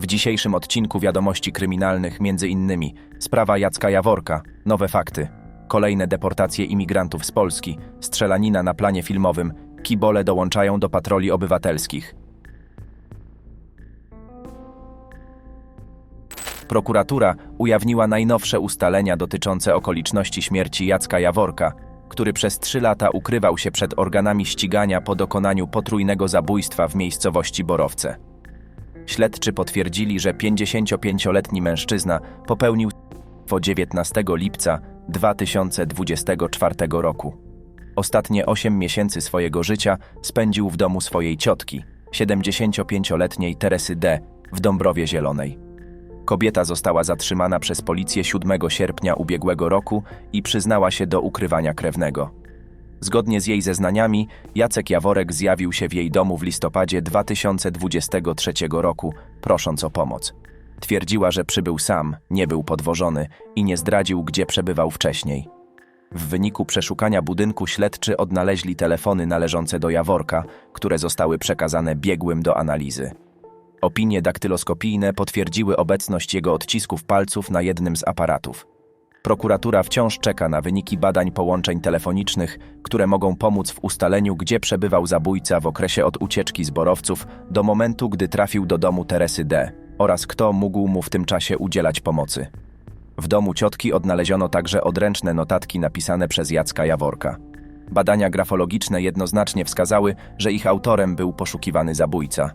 W dzisiejszym odcinku wiadomości kryminalnych między innymi sprawa Jacka Jaworka, nowe fakty, kolejne deportacje imigrantów z Polski, strzelanina na planie filmowym, kibole dołączają do patroli obywatelskich. Prokuratura ujawniła najnowsze ustalenia dotyczące okoliczności śmierci Jacka Jaworka, który przez trzy lata ukrywał się przed organami ścigania po dokonaniu potrójnego zabójstwa w miejscowości Borowce. Śledczy potwierdzili, że 55-letni mężczyzna popełnił po 19 lipca 2024 roku. Ostatnie 8 miesięcy swojego życia spędził w domu swojej ciotki, 75-letniej Teresy D. w Dąbrowie Zielonej. Kobieta została zatrzymana przez policję 7 sierpnia ubiegłego roku i przyznała się do ukrywania krewnego. Zgodnie z jej zeznaniami, Jacek Jaworek zjawił się w jej domu w listopadzie 2023 roku, prosząc o pomoc. Twierdziła, że przybył sam, nie był podwożony i nie zdradził, gdzie przebywał wcześniej. W wyniku przeszukania budynku śledczy odnaleźli telefony należące do Jaworka, które zostały przekazane biegłym do analizy. Opinie daktyloskopijne potwierdziły obecność jego odcisków palców na jednym z aparatów. Prokuratura wciąż czeka na wyniki badań połączeń telefonicznych, które mogą pomóc w ustaleniu, gdzie przebywał zabójca w okresie od ucieczki z Borowców do momentu, gdy trafił do domu Teresy D. oraz kto mógł mu w tym czasie udzielać pomocy. W domu ciotki odnaleziono także odręczne notatki napisane przez Jacka Jaworka. Badania grafologiczne jednoznacznie wskazały, że ich autorem był poszukiwany zabójca.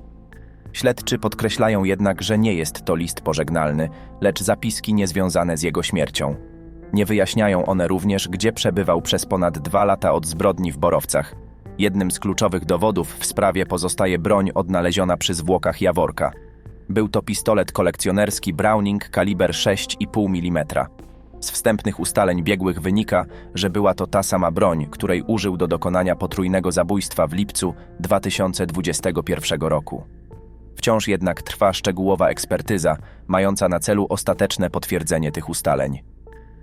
Śledczy podkreślają jednak, że nie jest to list pożegnalny, lecz zapiski niezwiązane z jego śmiercią. Nie wyjaśniają one również, gdzie przebywał przez ponad dwa lata od zbrodni w Borowcach. Jednym z kluczowych dowodów w sprawie pozostaje broń odnaleziona przy zwłokach Jaworka. Był to pistolet kolekcjonerski Browning kaliber 6,5 mm. Z wstępnych ustaleń biegłych wynika, że była to ta sama broń, której użył do dokonania potrójnego zabójstwa w lipcu 2021 roku. Wciąż jednak trwa szczegółowa ekspertyza, mająca na celu ostateczne potwierdzenie tych ustaleń.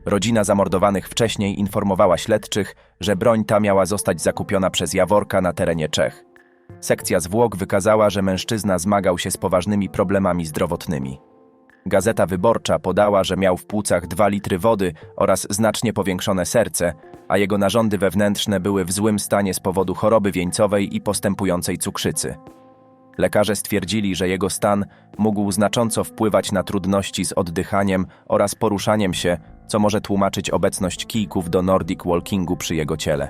Rodzina zamordowanych wcześniej informowała śledczych, że broń ta miała zostać zakupiona przez Jaworka na terenie Czech. Sekcja zwłok wykazała, że mężczyzna zmagał się z poważnymi problemami zdrowotnymi. Gazeta Wyborcza podała, że miał w płucach 2 litry wody oraz znacznie powiększone serce, a jego narządy wewnętrzne były w złym stanie z powodu choroby wieńcowej i postępującej cukrzycy. Lekarze stwierdzili, że jego stan mógł znacząco wpływać na trudności z oddychaniem oraz poruszaniem się, co może tłumaczyć obecność kijków do Nordic Walkingu przy jego ciele.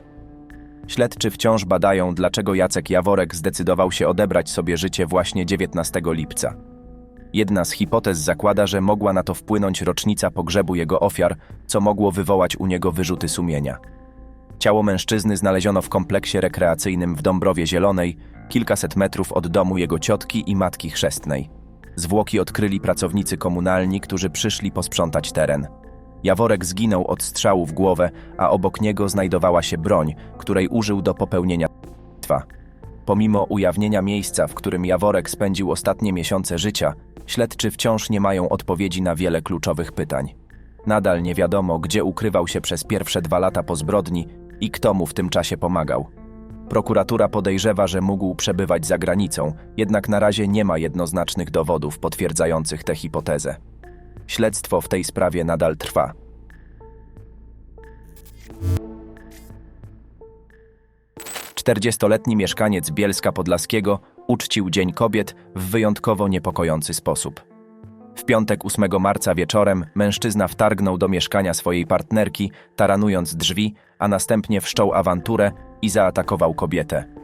Śledczy wciąż badają, dlaczego Jacek Jaworek zdecydował się odebrać sobie życie właśnie 19 lipca. Jedna z hipotez zakłada, że mogła na to wpłynąć rocznica pogrzebu jego ofiar, co mogło wywołać u niego wyrzuty sumienia. Ciało mężczyzny znaleziono w kompleksie rekreacyjnym w Dąbrowie Zielonej, kilkaset metrów od domu jego ciotki i matki chrzestnej. Zwłoki odkryli pracownicy komunalni, którzy przyszli posprzątać teren. Jaworek zginął od strzału w głowę, a obok niego znajdowała się broń, której użył do popełnienia twa. Pomimo ujawnienia miejsca, w którym Jaworek spędził ostatnie miesiące życia, śledczy wciąż nie mają odpowiedzi na wiele kluczowych pytań. Nadal nie wiadomo, gdzie ukrywał się przez pierwsze dwa lata po zbrodni i kto mu w tym czasie pomagał. Prokuratura podejrzewa, że mógł przebywać za granicą, jednak na razie nie ma jednoznacznych dowodów potwierdzających tę hipotezę. Śledztwo w tej sprawie nadal trwa. Czterdziestoletni mieszkaniec Bielska Podlaskiego uczcił Dzień Kobiet w wyjątkowo niepokojący sposób. W piątek 8 marca wieczorem mężczyzna wtargnął do mieszkania swojej partnerki, taranując drzwi, a następnie wszczął awanturę i zaatakował kobietę.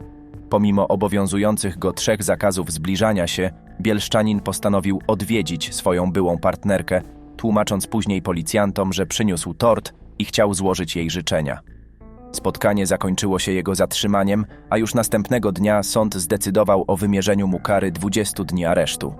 Pomimo obowiązujących go trzech zakazów zbliżania się, Bielszczanin postanowił odwiedzić swoją byłą partnerkę, tłumacząc później policjantom, że przyniósł tort i chciał złożyć jej życzenia. Spotkanie zakończyło się jego zatrzymaniem, a już następnego dnia sąd zdecydował o wymierzeniu mu kary 20 dni aresztu.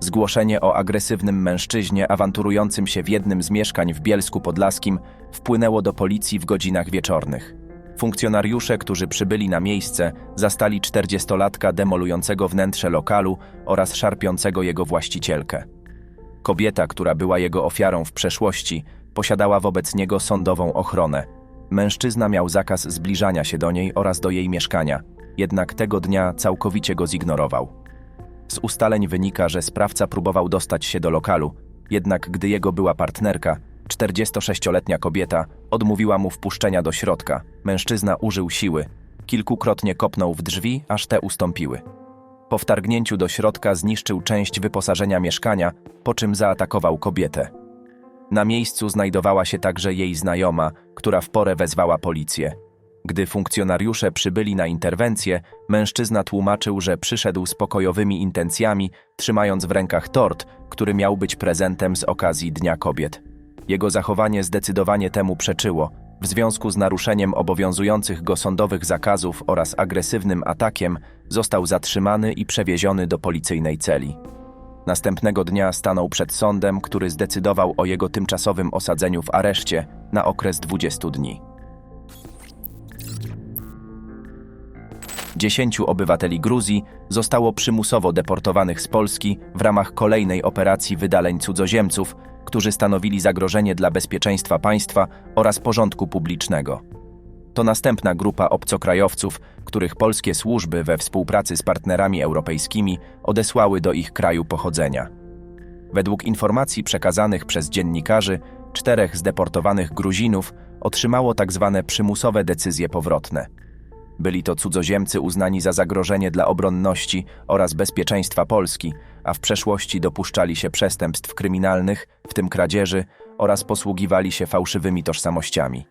Zgłoszenie o agresywnym mężczyźnie awanturującym się w jednym z mieszkań w Bielsku Podlaskim wpłynęło do policji w godzinach wieczornych. Funkcjonariusze, którzy przybyli na miejsce, zastali 40-latka demolującego wnętrze lokalu oraz szarpiącego jego właścicielkę. Kobieta, która była jego ofiarą w przeszłości, posiadała wobec niego sądową ochronę. Mężczyzna miał zakaz zbliżania się do niej oraz do jej mieszkania, jednak tego dnia całkowicie go zignorował. Z ustaleń wynika, że sprawca próbował dostać się do lokalu, jednak gdy jego była partnerka, 46-letnia kobieta, odmówiła mu wpuszczenia do środka. Mężczyzna użył siły, kilkukrotnie kopnął w drzwi, aż te ustąpiły. Po wtargnięciu do środka zniszczył część wyposażenia mieszkania, po czym zaatakował kobietę. Na miejscu znajdowała się także jej znajoma, która w porę wezwała policję. Gdy funkcjonariusze przybyli na interwencję, mężczyzna tłumaczył, że przyszedł z pokojowymi intencjami, trzymając w rękach tort, który miał być prezentem z okazji Dnia Kobiet. Jego zachowanie zdecydowanie temu przeczyło, w związku z naruszeniem obowiązujących go sądowych zakazów oraz agresywnym atakiem został zatrzymany i przewieziony do policyjnej celi. Następnego dnia stanął przed sądem, który zdecydował o jego tymczasowym osadzeniu w areszcie na okres 20 dni. Dziesięciu obywateli Gruzji zostało przymusowo deportowanych z Polski w ramach kolejnej operacji wydaleń cudzoziemców, którzy stanowili zagrożenie dla bezpieczeństwa państwa oraz porządku publicznego. To następna grupa obcokrajowców, których polskie służby we współpracy z partnerami europejskimi odesłały do ich kraju pochodzenia. Według informacji przekazanych przez dziennikarzy, czterech zdeportowanych Gruzinów otrzymało tzw. przymusowe decyzje powrotne. Byli to cudzoziemcy uznani za zagrożenie dla obronności oraz bezpieczeństwa Polski, a w przeszłości dopuszczali się przestępstw kryminalnych, w tym kradzieży, oraz posługiwali się fałszywymi tożsamościami.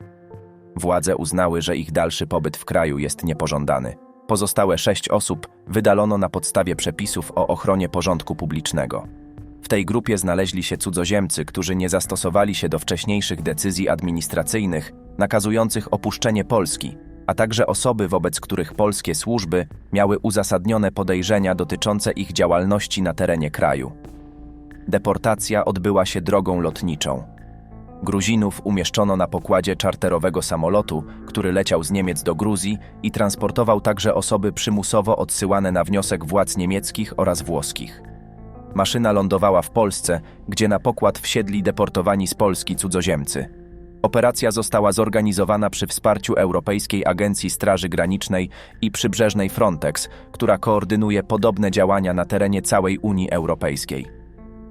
Władze uznały, że ich dalszy pobyt w kraju jest niepożądany. Pozostałe sześć osób wydalono na podstawie przepisów o ochronie porządku publicznego. W tej grupie znaleźli się cudzoziemcy, którzy nie zastosowali się do wcześniejszych decyzji administracyjnych nakazujących opuszczenie Polski, a także osoby, wobec których polskie służby miały uzasadnione podejrzenia dotyczące ich działalności na terenie kraju. Deportacja odbyła się drogą lotniczą. Gruzinów umieszczono na pokładzie czarterowego samolotu, który leciał z Niemiec do Gruzji i transportował także osoby przymusowo odsyłane na wniosek władz niemieckich oraz włoskich. Maszyna lądowała w Polsce, gdzie na pokład wsiedli deportowani z Polski cudzoziemcy. Operacja została zorganizowana przy wsparciu Europejskiej Agencji Straży Granicznej i Przybrzeżnej Frontex, która koordynuje podobne działania na terenie całej Unii Europejskiej.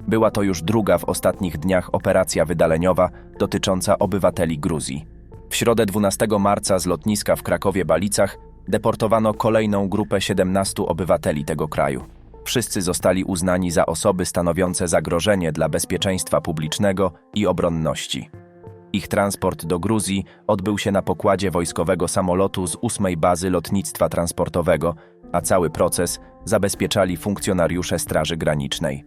Była to już druga w ostatnich dniach operacja wydaleniowa dotycząca obywateli Gruzji. W środę 12 marca z lotniska w Krakowie-Balicach deportowano kolejną grupę 17 obywateli tego kraju. Wszyscy zostali uznani za osoby stanowiące zagrożenie dla bezpieczeństwa publicznego i obronności. Ich transport do Gruzji odbył się na pokładzie wojskowego samolotu z ósmej bazy lotnictwa transportowego, a cały proces zabezpieczali funkcjonariusze Straży Granicznej.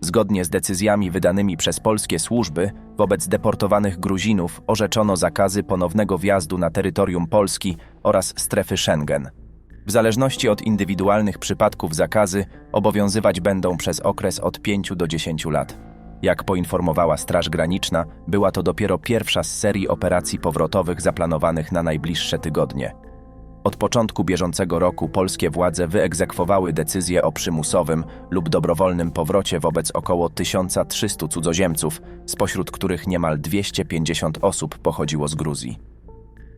Zgodnie z decyzjami wydanymi przez polskie służby, wobec deportowanych Gruzinów orzeczono zakazy ponownego wjazdu na terytorium Polski oraz strefy Schengen. W zależności od indywidualnych przypadków zakazy obowiązywać będą przez okres od 5 do 10 lat. Jak poinformowała Straż Graniczna, była to dopiero pierwsza z serii operacji powrotowych zaplanowanych na najbliższe tygodnie. Od początku bieżącego roku polskie władze wyegzekwowały decyzję o przymusowym lub dobrowolnym powrocie wobec około 1300 cudzoziemców, spośród których niemal 250 osób pochodziło z Gruzji.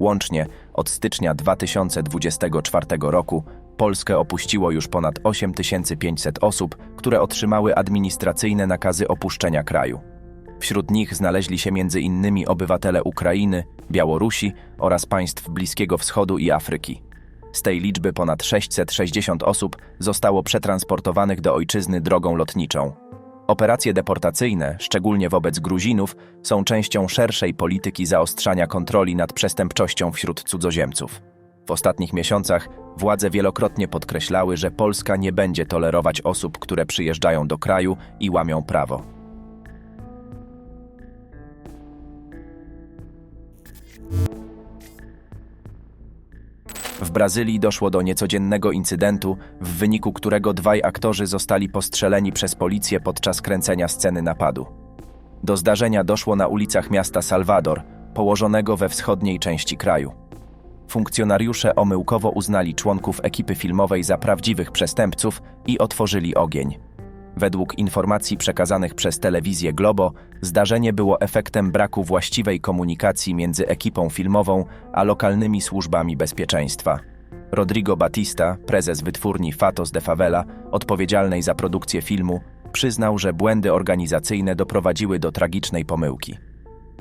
Łącznie od stycznia 2024 roku Polskę opuściło już ponad 8500 osób, które otrzymały administracyjne nakazy opuszczenia kraju. Wśród nich znaleźli się m.in. obywatele Ukrainy, Białorusi oraz państw Bliskiego Wschodu i Afryki. Z tej liczby ponad 660 osób zostało przetransportowanych do ojczyzny drogą lotniczą. Operacje deportacyjne, szczególnie wobec Gruzinów, są częścią szerszej polityki zaostrzania kontroli nad przestępczością wśród cudzoziemców. W ostatnich miesiącach władze wielokrotnie podkreślały, że Polska nie będzie tolerować osób, które przyjeżdżają do kraju i łamią prawo. W Brazylii doszło do niecodziennego incydentu, w wyniku którego dwaj aktorzy zostali postrzeleni przez policję podczas kręcenia sceny napadu. Do zdarzenia doszło na ulicach miasta Salvador, położonego we wschodniej części kraju. Funkcjonariusze omyłkowo uznali członków ekipy filmowej za prawdziwych przestępców i otworzyli ogień. Według informacji przekazanych przez telewizję Globo, zdarzenie było efektem braku właściwej komunikacji między ekipą filmową a lokalnymi służbami bezpieczeństwa. Rodrigo Batista, prezes wytwórni Fatos de Favela, odpowiedzialnej za produkcję filmu, przyznał, że błędy organizacyjne doprowadziły do tragicznej pomyłki.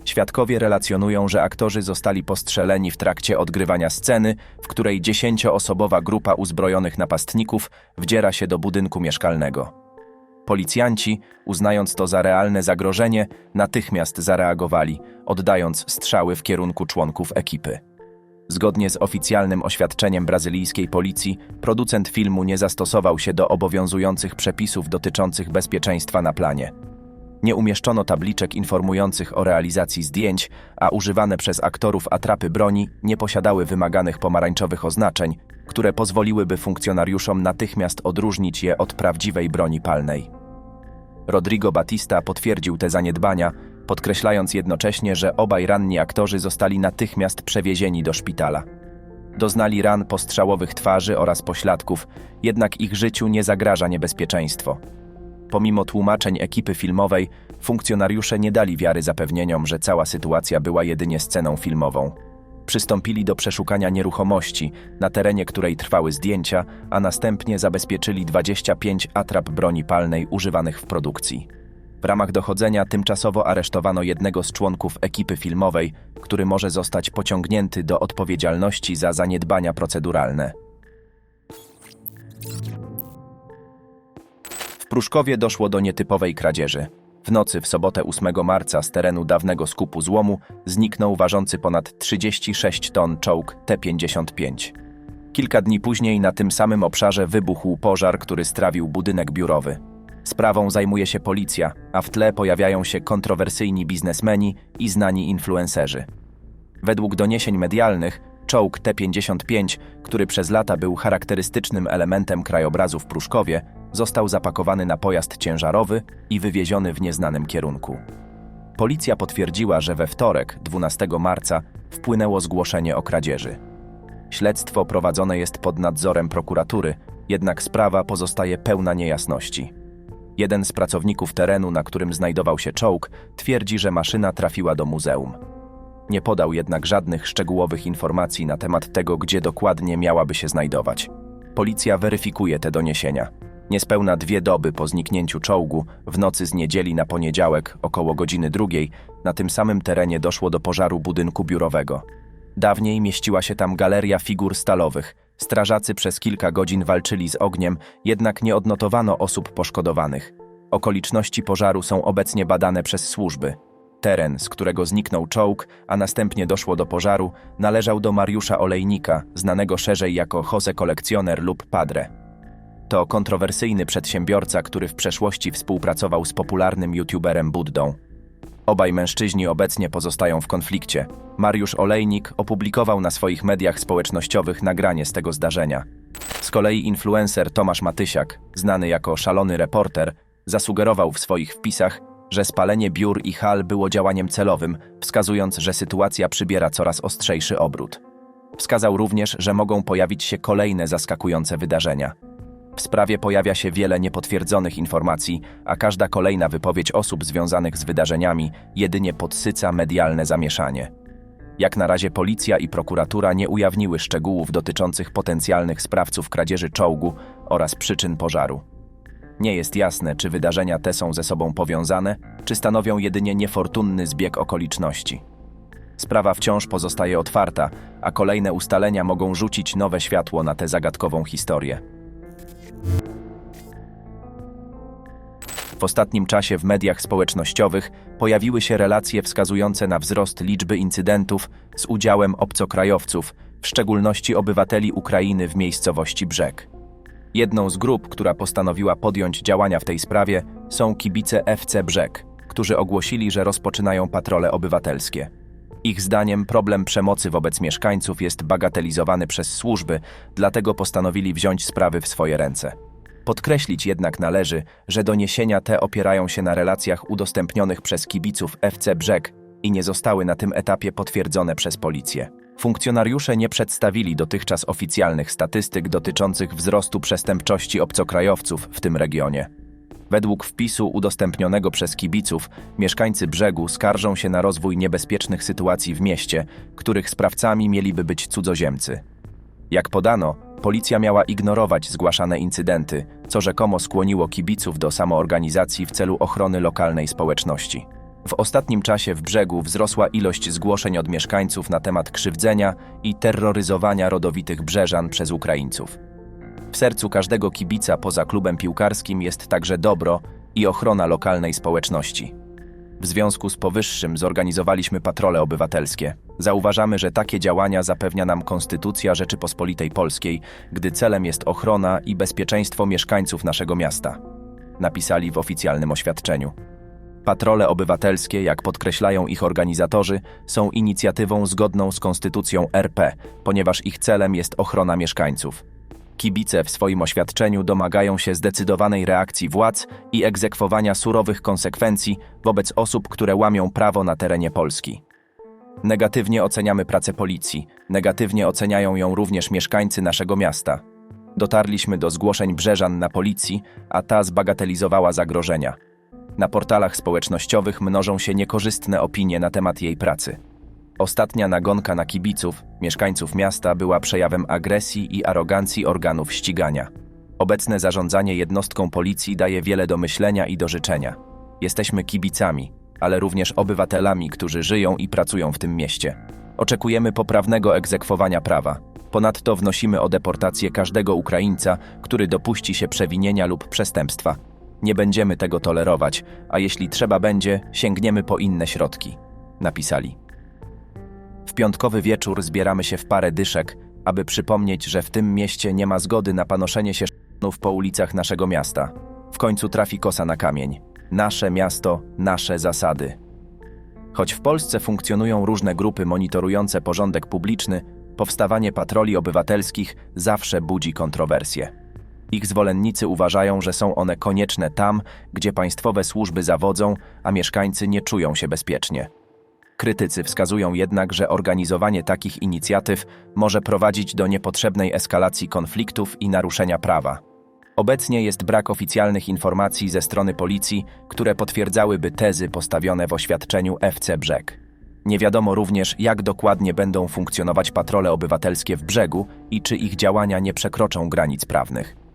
Świadkowie relacjonują, że aktorzy zostali postrzeleni w trakcie odgrywania sceny, w której dziesięcioosobowa grupa uzbrojonych napastników wdziera się do budynku mieszkalnego. Policjanci, uznając to za realne zagrożenie, natychmiast zareagowali, oddając strzały w kierunku członków ekipy. Zgodnie z oficjalnym oświadczeniem brazylijskiej policji, producent filmu nie zastosował się do obowiązujących przepisów dotyczących bezpieczeństwa na planie. Nie umieszczono tabliczek informujących o realizacji zdjęć, a używane przez aktorów atrapy broni nie posiadały wymaganych pomarańczowych oznaczeń, które pozwoliłyby funkcjonariuszom natychmiast odróżnić je od prawdziwej broni palnej. Rodrigo Batista potwierdził te zaniedbania, podkreślając jednocześnie, że obaj ranni aktorzy zostali natychmiast przewiezieni do szpitala. Doznali ran postrzałowych twarzy oraz pośladków, jednak ich życiu nie zagraża niebezpieczeństwo. Pomimo tłumaczeń ekipy filmowej, funkcjonariusze nie dali wiary zapewnieniom, że cała sytuacja była jedynie sceną filmową. Przystąpili do przeszukania nieruchomości, na terenie której trwały zdjęcia, a następnie zabezpieczyli 25 atrap broni palnej używanych w produkcji. W ramach dochodzenia tymczasowo aresztowano jednego z członków ekipy filmowej, który może zostać pociągnięty do odpowiedzialności za zaniedbania proceduralne. Pruszkowie doszło do nietypowej kradzieży. W nocy w sobotę 8 marca z terenu dawnego skupu złomu zniknął ważący ponad 36 ton czołg T-55. Kilka dni później na tym samym obszarze wybuchł pożar, który strawił budynek biurowy. Sprawą zajmuje się policja, a w tle pojawiają się kontrowersyjni biznesmeni i znani influencerzy. Według doniesień medialnych, czołg T-55, który przez lata był charakterystycznym elementem krajobrazu w Pruszkowie, został zapakowany na pojazd ciężarowy i wywieziony w nieznanym kierunku. Policja potwierdziła, że we wtorek, 12 marca, wpłynęło zgłoszenie o kradzieży. Śledztwo prowadzone jest pod nadzorem prokuratury, jednak sprawa pozostaje pełna niejasności. Jeden z pracowników terenu, na którym znajdował się czołg, twierdzi, że maszyna trafiła do muzeum. Nie podał jednak żadnych szczegółowych informacji na temat tego, gdzie dokładnie miałaby się znajdować. Policja weryfikuje te doniesienia. Niespełna dwie doby po zniknięciu czołgu, w nocy z niedzieli na poniedziałek, około godziny drugiej, na tym samym terenie doszło do pożaru budynku biurowego. Dawniej mieściła się tam galeria figur stalowych. Strażacy przez kilka godzin walczyli z ogniem, jednak nie odnotowano osób poszkodowanych. Okoliczności pożaru są obecnie badane przez służby. Teren, z którego zniknął czołg, a następnie doszło do pożaru, należał do Mariusza Olejnika, znanego szerzej jako Jose Kolekcjoner lub Padre. To kontrowersyjny przedsiębiorca, który w przeszłości współpracował z popularnym youtuberem Buddą. Obaj mężczyźni obecnie pozostają w konflikcie. Mariusz Olejnik opublikował na swoich mediach społecznościowych nagranie z tego zdarzenia. Z kolei influencer Tomasz Matysiak, znany jako szalony reporter, zasugerował w swoich wpisach, że spalenie biur i hal było działaniem celowym, wskazując, że sytuacja przybiera coraz ostrzejszy obrót. Wskazał również, że mogą pojawić się kolejne zaskakujące wydarzenia. W sprawie pojawia się wiele niepotwierdzonych informacji, a każda kolejna wypowiedź osób związanych z wydarzeniami jedynie podsyca medialne zamieszanie. Jak na razie policja i prokuratura nie ujawniły szczegółów dotyczących potencjalnych sprawców kradzieży czołgu oraz przyczyn pożaru. Nie jest jasne, czy wydarzenia te są ze sobą powiązane, czy stanowią jedynie niefortunny zbieg okoliczności. Sprawa wciąż pozostaje otwarta, a kolejne ustalenia mogą rzucić nowe światło na tę zagadkową historię. W ostatnim czasie w mediach społecznościowych pojawiły się relacje wskazujące na wzrost liczby incydentów z udziałem obcokrajowców, w szczególności obywateli Ukrainy w miejscowości Brzeg. Jedną z grup, która postanowiła podjąć działania w tej sprawie, są kibice FC Brzeg, którzy ogłosili, że rozpoczynają patrole obywatelskie. Ich zdaniem problem przemocy wobec mieszkańców jest bagatelizowany przez służby, dlatego postanowili wziąć sprawy w swoje ręce. Podkreślić jednak należy, że doniesienia te opierają się na relacjach udostępnionych przez kibiców FC Brzeg i nie zostały na tym etapie potwierdzone przez policję. Funkcjonariusze nie przedstawili dotychczas oficjalnych statystyk dotyczących wzrostu przestępczości obcokrajowców w tym regionie. Według wpisu udostępnionego przez kibiców, mieszkańcy brzegu skarżą się na rozwój niebezpiecznych sytuacji w mieście, których sprawcami mieliby być cudzoziemcy. Jak podano, policja miała ignorować zgłaszane incydenty, co rzekomo skłoniło kibiców do samoorganizacji w celu ochrony lokalnej społeczności. W ostatnim czasie w brzegu wzrosła ilość zgłoszeń od mieszkańców na temat krzywdzenia i terroryzowania rodowitych brzeżan przez Ukraińców. W sercu każdego kibica poza klubem piłkarskim jest także dobro i ochrona lokalnej społeczności. W związku z powyższym zorganizowaliśmy patrole obywatelskie. Zauważamy, że takie działania zapewnia nam Konstytucja Rzeczypospolitej Polskiej, gdy celem jest ochrona i bezpieczeństwo mieszkańców naszego miasta. Napisali w oficjalnym oświadczeniu. Patrole obywatelskie, jak podkreślają ich organizatorzy, są inicjatywą zgodną z Konstytucją RP, ponieważ ich celem jest ochrona mieszkańców. Kibice w swoim oświadczeniu domagają się zdecydowanej reakcji władz i egzekwowania surowych konsekwencji wobec osób, które łamią prawo na terenie Polski. Negatywnie oceniamy pracę policji, negatywnie oceniają ją również mieszkańcy naszego miasta. Dotarliśmy do zgłoszeń Brzeżan na policji, a ta zbagatelizowała zagrożenia. Na portalach społecznościowych mnożą się niekorzystne opinie na temat jej pracy. Ostatnia nagonka na kibiców, mieszkańców miasta, była przejawem agresji i arogancji organów ścigania. Obecne zarządzanie jednostką policji daje wiele do myślenia i do życzenia. Jesteśmy kibicami, ale również obywatelami, którzy żyją i pracują w tym mieście. Oczekujemy poprawnego egzekwowania prawa. Ponadto wnosimy o deportację każdego Ukraińca, który dopuści się przewinienia lub przestępstwa. Nie będziemy tego tolerować, a jeśli trzeba będzie, sięgniemy po inne środki. Napisali. W piątkowy wieczór zbieramy się w parę dyszek, aby przypomnieć, że w tym mieście nie ma zgody na panoszenie się szanów po ulicach naszego miasta. W końcu trafi kosa na kamień. Nasze miasto, nasze zasady. Choć w Polsce funkcjonują różne grupy monitorujące porządek publiczny, powstawanie patroli obywatelskich zawsze budzi kontrowersje. Ich zwolennicy uważają, że są one konieczne tam, gdzie państwowe służby zawodzą, a mieszkańcy nie czują się bezpiecznie. Krytycy wskazują jednak, że organizowanie takich inicjatyw może prowadzić do niepotrzebnej eskalacji konfliktów i naruszenia prawa. Obecnie jest brak oficjalnych informacji ze strony policji, które potwierdzałyby tezy postawione w oświadczeniu FC Brzeg. Nie wiadomo również, jak dokładnie będą funkcjonować patrole obywatelskie w brzegu i czy ich działania nie przekroczą granic prawnych.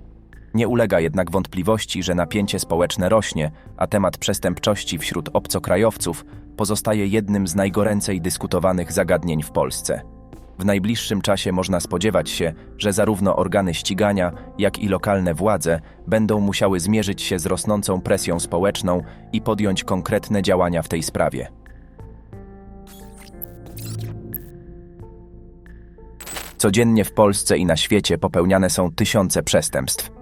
Nie ulega jednak wątpliwości, że napięcie społeczne rośnie, a temat przestępczości wśród obcokrajowców pozostaje jednym z najgoręcej dyskutowanych zagadnień w Polsce. W najbliższym czasie można spodziewać się, że zarówno organy ścigania, jak i lokalne władze będą musiały zmierzyć się z rosnącą presją społeczną i podjąć konkretne działania w tej sprawie. Codziennie w Polsce i na świecie popełniane są tysiące przestępstw.